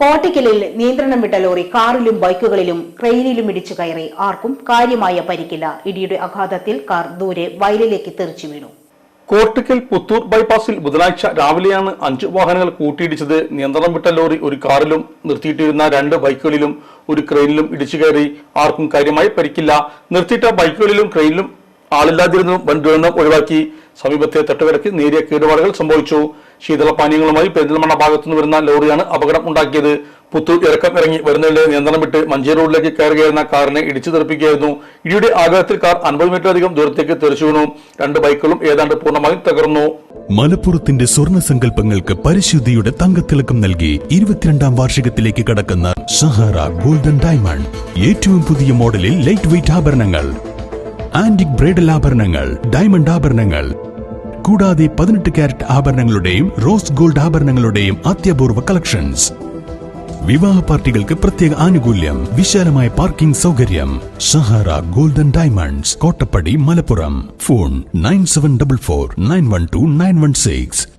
കോട്ടയ്ക്കലിൽ നിയന്ത്രണം വിട്ട ലോറി കാറിലും ബൈക്കുകളിലും ട്രെയിനിലും ഇടിച്ചു കയറി. ആർക്കും കാര്യമായ പരിക്കില്ല. ഇടിയുടെ ആഘാതത്തിൽ കാർ ദൂരെ വയലിലേക്ക് തെറിച്ചു വീണു. കോട്ടിക്കൽ പുത്തൂർ ബൈപ്പാസിൽ ബുധനാഴ്ച രാവിലെയാണ് അഞ്ച് വാഹനങ്ങൾ കൂട്ടിയിടിച്ചത്. നിയന്ത്രണം വിട്ട ലോറി ഒരു കാറിലും നിർത്തിയിട്ടിരുന്ന രണ്ട് ബൈക്കുകളിലും ഒരു ക്രെയിനിലും ഇടിച്ചു കയറി. ആർക്കും കാര്യമായി പരിക്കില്ല. നിർത്തിയിട്ട ബൈക്കുകളിലും ക്രെയിനിലും ആളില്ലാതിരുന്നു വൻ ദുരന്തം ഒഴിവാക്കി. സമീപത്തെ തട്ടുകരയ്ക്ക് നേരിയ കേടുപാടുകൾ സംഭവിച്ചു. ശീതളപാനീയങ്ങളുമായി പെരിന്തൽമണ്ണ ഭാഗത്തുനിന്ന് വരുന്ന ലോറിയാണ് അപകടം ഉണ്ടാക്കിയത്. പുത്തൂർ ഇറക്കം ഇറങ്ങി വരുന്നതിലെ നിയന്ത്രണം വിട്ട് മഞ്ചേരി റോഡിലേക്ക് കയറുകയായിരുന്ന കാറിനെ ഇടിച്ചു തെറിപ്പിക്കുകയായിരുന്നു. ഇടിയുടെ ആഘാതത്തിൽ കാർ അൻപത് മീറ്ററിലധികം ദൂരത്തേക്ക് തെറിച്ചു വീണു. രണ്ട് ബൈക്കുകളും ഏതാണ്ട് പൂർണമായും തകർന്നു. മലപ്പുറത്തിന്റെ സ്വർണ സങ്കല്പങ്ങൾക്ക് പരിശുദ്ധിയുടെ തങ്കത്തിളക്കം നൽകി ഇരുപത്തിരണ്ടാം വാർഷികത്തിലേക്ക് കടക്കുന്ന സഹാറ ഗോൾഡൻ ഡയമണ്ട് ഏറ്റവും പുതിയ മോഡലിൽ ലൈറ്റ് വെയിറ്റ് ആഭരണങ്ങൾ ആന്റിക് ബ്രൈഡൽ ആഭരണങ്ങൾ ഡയമണ്ട് ആഭരണങ്ങൾ കൂടാതെ പതിനെട്ട് കാരറ്റ് ആഭരണങ്ങളുടെയും റോസ് ഗോൾഡ് ആഭരണങ്ങളുടെയും അത്യപൂർവ കളക്ഷൻസ്. വിവാഹ പാർട്ടികൾക്ക് പ്രത്യേക ആനുകൂല്യം വിശാലമായ പാർക്കിംഗ് സൗകര്യം Sahara golden diamonds Kottappadi Malappuram. Phone nine seven double four nine one two nine one six.